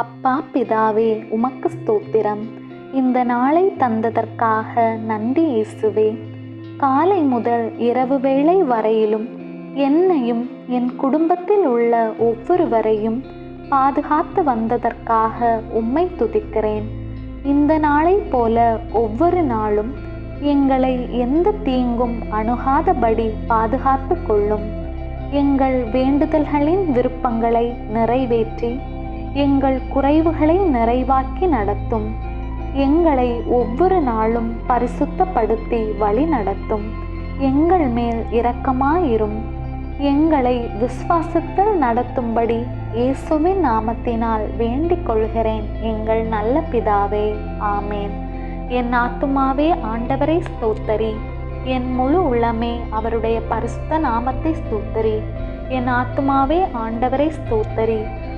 அப்பா பிதாவே உமக்கு ஸ்தோத்திரம். இந்த நாளை தந்ததற்காக நன்றி இயேசுவே. காலை முதல் இரவு வேளை வரையிலும் என்னையும் என் குடும்பத்தில் உள்ள ஒவ்வொருவரையும் பாதுகாத்து வந்ததற்காக உம்மை துதிக்கிறேன். இந்த நாளை போல ஒவ்வொரு நாளும் எங்களை எந்த தீங்கும் அணுகாதபடி பாதுகாத்து கொள்ளும். எங்கள் வேண்டுதல்களின் விருப்பங்களை நிறைவேற்றி எங்கள் குறைவுகளை நிறைவாக்கி நடத்தும். எங்களை ஒவ்வொரு நாளும் பரிசுத்தப்படுத்தி வழி நடத்தும். எங்கள் மேல் இரக்கமாயிரும். எங்களை விசுவாசத்தில் நடத்தும்படி இயேசுவின் நாமத்தினால் வேண்டிக் கொள்கிறேன். எங்கள் நல்ல பிதாவே ஆமேன். என் ஆத்துமாவே ஆண்டவரை ஸ்தோத்தரி. என் முழு உள்ளமே அவருடைய பரிசுத்த நாமத்தை ஸ்தோத்தரி. என் ஆத்துமாவே ஆண்டவரை ஸ்தோத்தரி.